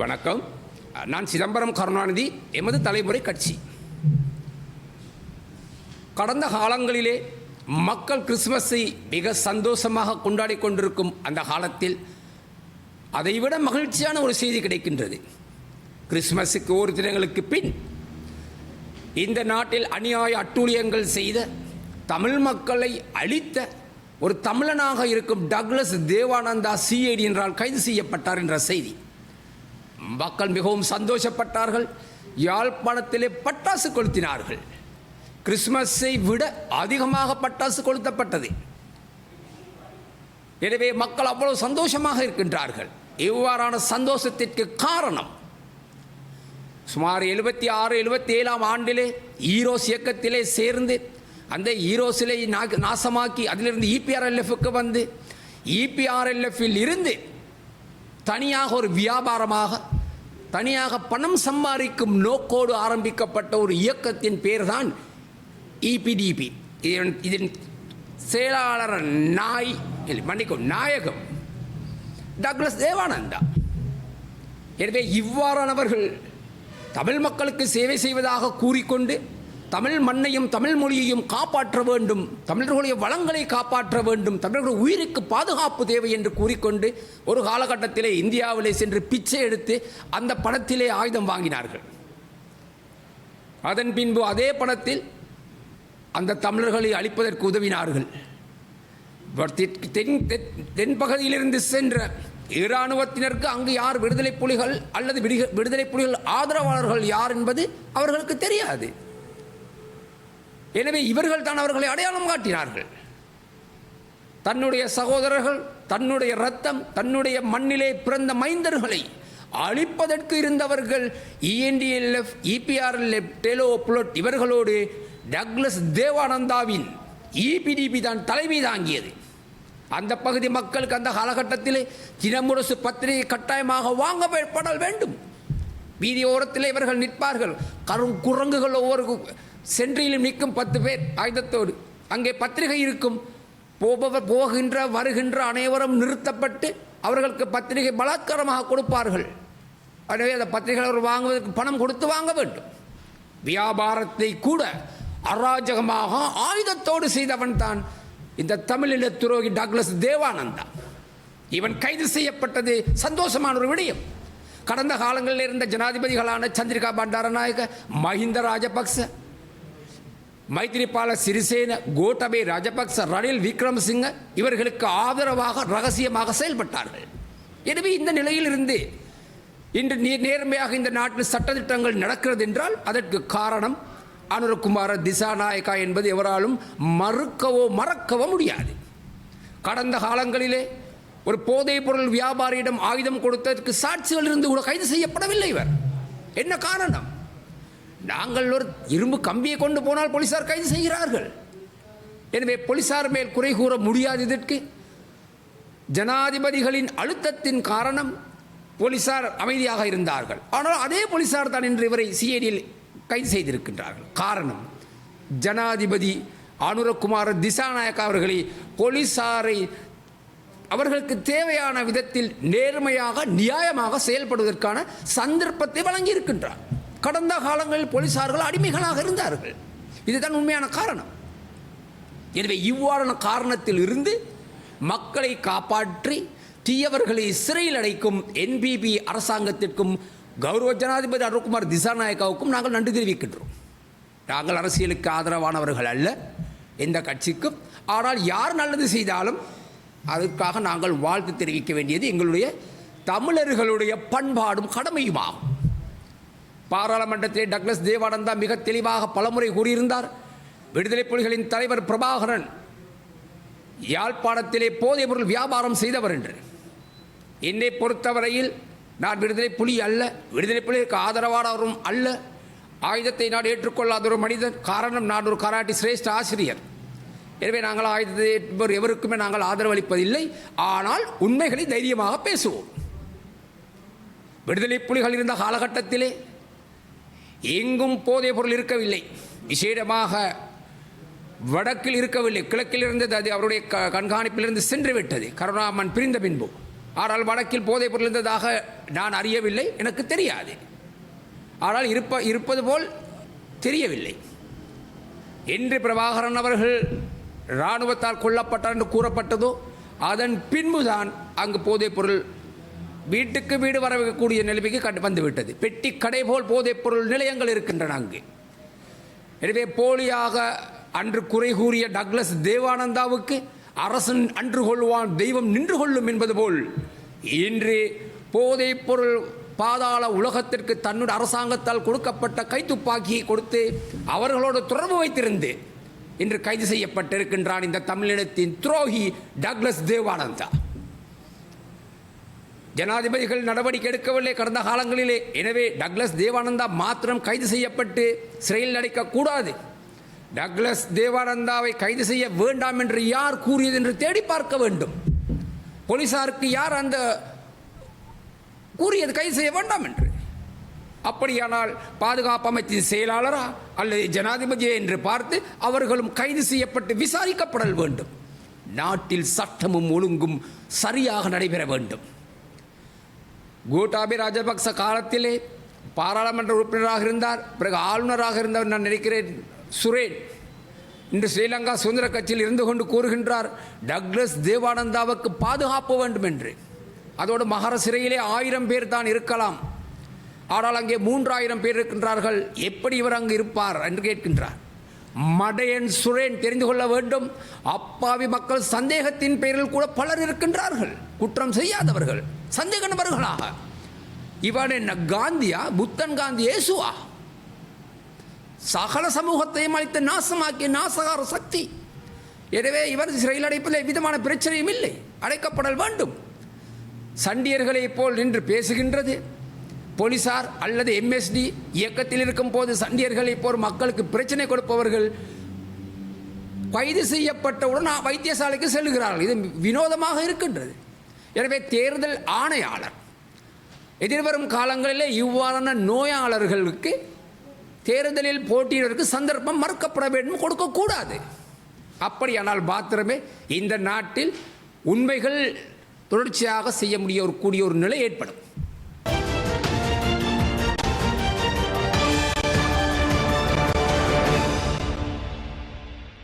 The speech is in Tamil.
வணக்கம். நான் சிதம்பரம் கருணாநிதி எமது தலைமுறை கட்சி. கடந்த காலங்களிலே மக்கள் கிறிஸ்துமஸை மிக சந்தோஷமாக கொண்டாடி கொண்டிருக்கும் அந்த காலத்தில் அதைவிட மகிழ்ச்சியான ஒரு செய்தி கிடைக்கின்றது. கிறிஸ்துமஸுக்கு ஒரு தினங்களுக்கு பின் இந்த நாட்டில் அநியாய அட்டூழியங்கள் செய்த தமிழ் மக்களை அழித்த ஒரு தமிழனாக இருக்கும் டக்ளஸ் தேவானந்தா சிஐடி என்றால் கைது செய்யப்பட்டார் என்ற செய்தி. மக்கள் மிகவும் சந்தோஷப்பட்டார்கள். யாழ்ப்பாணத்திலே பட்டாசு கொளுத்தினார்கள். கிறிஸ்துமஸை விட அதிகமாக பட்டாசு கொளுத்தப்பட்டது. எனவே மக்கள் அவ்வளவு சந்தோஷமாக இருக்கின்றார்கள். இவ்வாறான சந்தோஷத்திற்கு காரணம் சுமார் எழுபத்தி ஆறு எழுபத்தி ஏழாம் ஆண்டிலே ஈரோஸ் இயக்கத்திலே சேர்ந்து அந்த ஈரோஸிலே நா- நாசமாக்கி அதிலிருந்து இபிஆர்எல்எஃப்க்கு வந்து இபிஆர்எல்எஃப்பில் இருந்து தனியாக ஒரு வியாபாரமாக தனியாக பணம் சம்பாதிக்கும் நோக்கோடு ஆரம்பிக்கப்பட்ட ஒரு இயக்கத்தின் பேர்தான் இபிடிபி. இதன் இதன் செயலாளர் நாய் மன்னிக்கும் நாயகம் டக்ளஸ் தேவானந்தா. எனவே இவ்வாறானவர்கள் தமிழ் மக்களுக்கு சேவை செய்வதாக கூறிக்கொண்டு தமிழ் மண்ணையும் தமிழ் மொழியையும் காப்பாற்ற வேண்டும். தமிழர்களுடைய வளங்களை காப்பாற்ற வேண்டும். தமிழர்களுடைய உயிருக்கு பாதுகாப்பு தேவை என்று கூறிக்கொண்டு ஒரு காலகட்டத்திலே இந்தியாவிலே சென்று பிச்சை எடுத்து அந்த பணத்திலே ஆயுதம் வாங்கினார்கள். அதன் பின்பு அதே பணத்தில் அந்த தமிழர்களை அழிப்பதற்கு உதவினார்கள். தென் தென்- தென்பகுதியிலிருந்து சென்ற இராணுவத்தினருக்கு அங்கு யார் விடுதலை புலிகள் அல்லது விடுக- விடுதலை புலிகள் ஆதரவாளர்கள் யார் என்பது அவர்களுக்கு தெரியாது. எனவே இவர்கள் தான் அவர்களை அடையாளம் காட்டினார்கள். தன்னுடைய சகோதரர்கள் தன்னுடைய ரத்தம் தன்னுடைய மண்ணிலே பிறந்த மைந்தர்களை அழிப்பதற்கு இருந்தவர்கள் இஎன்டிஎல்எஃப் இபிஆர்எல்எஃப் டெலோ புலட் இவர்களோடு டக்ளஸ் தேவானந்தாவின் இபிடிபி தான் தலைமை தாங்கியது. அந்த பகுதி மக்களுக்கு அந்த காலகட்டத்திலே தினமுரசு பத்திரிகை கட்டாயமாக வாங்கப்படல் வேண்டும். வீதி ஓரத்தில் இவர்கள் நிற்பார்கள். கரும் குரங்குகள் ஒவ்வொரு சென்றிலும் நிற்கும் பத்து பேர் ஆயுதத்தோடு. அங்கே பத்திரிகை இருக்கும். போபவர் போகின்ற வருகின்ற அனைவரும் நிறுத்தப்பட்டு அவர்களுக்கு பத்திரிகை பலாத்காரமாக கொடுப்பார்கள். எனவே அந்த பத்திரிகை அவர் வாங்குவதற்கு பணம் கொடுத்து வாங்க வேண்டும். வியாபாரத்தை கூட அராஜகமாக ஆயுதத்தோடு செய்தவன் தான் இந்த தமிழின துரோகி டாக்லஸ் தேவானந்தா. இவன் கைது செய்யப்பட்டது சந்தோஷமான ஒரு விடயம். கடந்த காலங்களில் இருந்த ஜனாதிபதிகளான சந்திரிகா பண்டாரநாயக மஹிந்த ராஜபக்ச மைத்திரிபால சிறிசேன கோட்டபே ராஜபக்ச ரணில் விக்ரமசிங்க இவர்களுக்கு ஆதரவாக ரகசியமாக செயல்பட்டார்கள். எனவே இந்த நிலையிலிருந்து இன்று நீர் நேர்மையாக இந்த நாட்டில் சட்டத்திட்டங்கள் நடக்கிறது என்றால் அதற்கு காரணம் அனுரகுமார திசாநாயக்கா என்பது எவராலும் மறுக்கவோ மறக்கவோ முடியாது. கடந்த காலங்களிலே ஒரு போதைப் பொருள் வியாபாரியிடம் ஆயுதம் கொடுத்ததற்கு சாட்சிகள் இருந்து கூட கைது செய்யப்படவில்லை இவர். என்ன காரணம்? நாங்கள் ஒரு இரும்பு கம்பியை கொண்டு போனால் போலீசார் கைது செய்கிறார்கள். எனவே போலீசார் மேல் குறை கூற முடியாததற்கு ஜனாதிபதிகளின் அழுத்தத்தின் காரணம் போலீசார் அமைதியாக இருந்தார்கள். ஆனால் அதே போலீசார் தான் இன்று இவரை சிஐடியில் கைது செய்திருக்கின்றார்கள். காரணம் ஜனாதிபதி அனுரகுமார் திசாநாயக் அவர்களை போலீசாரை அவர்களுக்கு தேவையான விதத்தில் நேர்மையாக நியாயமாக செயல்படுவதற்கான சந்தர்ப்பத்தை வழங்கியிருக்கின்றார். கடந்த காலங்களில் போலீசார்கள் அடிமைகளாக இருந்தார்கள். இதுதான் உண்மையான காரணம். எனவே இவ்வாறான காரணத்தில் இருந்து மக்களை காப்பாற்றி தீயவர்களை சிறையில் அடைக்கும் என்பிபி அரசாங்கத்திற்கும் கௌரவ ஜனாதிபதி அருண்குமார் திசாநாயக்காவுக்கும் நாங்கள் நன்றி தெரிவிக்கின்றோம். நாங்கள் அரசியலுக்கு ஆதரவானவர்கள் அல்ல. எந்த கட்சிக்கும். ஆனால் யார் நல்லது செய்தாலும் அதற்காக நாங்கள் வாழ்த்து தெரிவிக்க வேண்டியது எங்களுடைய தமிழர்களுடைய பண்பாடும் கடமையுமாகும். பாராளுமன்றத்திலே டக்ளஸ் தேவானந்தா மிக தெளிவாக பலமுறை கூறியிருந்தார். விடுதலை புலிகளின் தலைவர் பிரபாகரன் யாழ்ப்பாணத்திலே போதை பொருள் வியாபாரம் செய்தவர் என்று. என்னை பொறுத்தவரையில் நான் விடுதலை புலி அல்ல விடுதலை புலிக்கு ஆதரவானவரும் அல்ல. ஆயுதத்தை நான் ஏற்றுக்கொள்ளாத ஒரு மனிதன் காரணம் நான் ஒரு கராட்டி சிரேஷ்ட ஆசிரியர். எனவே நாங்கள் ஆயுதத்தை ஏற்பவர் எவருக்குமே நாங்கள் ஆதரவளிப்பதில்லை ஆனால் உண்மைகளை தைரியமாக பேசுவோம். விடுதலை புலிகள் இருந்த காலகட்டத்திலே எங்கும் போதைப் பொருள் இருக்கவில்லை. விசேடமாக வடக்கில் இருக்கவில்லை. கிழக்கில் இருந்தது அது அவருடைய க கண்காணிப்பிலிருந்து சென்று விட்டது கருணாமன் பிரிந்த பின்பு. ஆனால் வடக்கில் போதைப் பொருள் இருந்ததாக நான் அறியவில்லை. எனக்கு தெரியாது. ஆனால் இருப்ப இருப்பது போல் தெரியவில்லை. என்று பிரபாகரன் அவர்கள் இராணுவத்தால் கொல்லப்பட்டார் என்று கூறப்பட்டதோ அதன் பின்புதான் அங்கு போதைப் பொருள் வீட்டுக்கு வீடு வரக்கூடிய நிலைமைக்கு கண்டு வந்துவிட்டது. பெட்டி கடை போல் போதைப் பொருள் நிலையங்கள் இருக்கின்றன அங்கு. எனவே போலியாக அன்று குறை கூறிய டக்ளஸ் தேவானந்தாவுக்கு அரசன் அன்று கொள்வான் தெய்வம் நின்று கொள்ளும் என்பது போல் இன்று போதைப் பொருள் பாதாள உலகத்திற்கு தன்னுடைய அரசாங்கத்தால் கொடுக்கப்பட்ட கைத்துப்பாக்கியை கொடுத்து அவர்களோடு தொடர்பு வைத்திருந்து இன்று கைது செய்யப்பட்டிருக்கின்றான் இந்த தமிழினத்தின் துரோகி டக்ளஸ் தேவானந்தா. ஜனாதிபதிகள் நடவடிக்கை எடுக்கவில்லை கடந்த காலங்களிலே. எனவே டக்ளஸ் தேவானந்தா மாத்திரம் கைது செய்யப்பட்டு சிறையில் அடைக்கக்கூடாது டக்ளஸ் தேவானந்தாவை கைது செய்ய வேண்டாம் என்று யார் கூறியது என்று தேடி பார்க்க வேண்டும். போலீசாருக்கு யார் அந்த கூறியது கைது செய்ய வேண்டாம் என்று. அப்படியானால் பாதுகாப்பு அமைச்சின் செயலாளரா அல்லது ஜனாதிபதியே என்று பார்த்து அவர்களும் கைது செய்யப்பட்டு விசாரிக்கப்படல் வேண்டும். நாட்டில் சட்டமும் ஒழுங்கும் சரியாக நடைபெற வேண்டும். கூட்டாபி ராஜபக்ச காலத்திலே பாராளுமன்ற உறுப்பினராக இருந்தார். பிறகு ஆளுநராக இருந்தவர் நான் நினைக்கிறேன் சுரேன். இன்று ஸ்ரீலங்கா சுதந்திர கட்சியில் இருந்து கொண்டு கூறுகின்றார் டக்ளஸ் தேவானந்தாவுக்கு பாதுகாப்பு வேண்டும் என்று அதோடு மகர சிறையிலே ஆயிரம் பேர் தான் இருக்கலாம். ஆனால் அங்கே மூன்றாயிரம் பேர் இருக்கின்றார்கள். எப்படி இவர் அங்கு இருப்பார்? என்று கேட்கின்றார். மடையன் சுரேன் தெரிந்து கொள்ள வேண்டும். அப்பாவி மக்கள் சந்தேகத்தின் பெயரில் கூட பலர் இருக்கின்றார்கள். குற்றம் செய்யாதவர்கள் சந்தேக நபர்களாக இவன் என்ன காந்தியா? புத்தன் காந்தி இயேசுவா? சகல சமூகத்தையும் அளித்து நாசமாக்கிய நாசகார சக்தி. எனவே இவர் சிறையில் அடைப்பதில் எவ்விதமான பிரச்சனையும் இல்லை. அடைக்கப்படல் வேண்டும். சண்டியர்களைப் போல் நின்று பேசுகின்றது. போலீசார் அல்லது எம்எஸ்டி இயக்கத்தில் இருக்கும் போது சண்டியர்களைப் போல் மக்களுக்கு பிரச்சனை கொடுப்பவர்கள் கைது செய்யப்பட்டவுடன் வைத்தியசாலைக்கு செல்கிறார்கள். இது வினோதமாக இருக்கின்றது. எனவே தேர்தல் ஆணையாளர் எதிர்வரும் காலங்களிலே இவ்வாறான நோயாளர்களுக்கு தேர்தலில் போட்டியிடுவதற்கு சந்தர்ப்பம் மறுக்கப்பட வேண்டும் கொடுக்கக்கூடாது. அப்படியானால் மாத்திரமே இந்த நாட்டில் உண்மைகள் தொடர்ச்சியாக செய்ய முடிய ஒரு கூடிய ஒரு நிலை ஏற்படும்.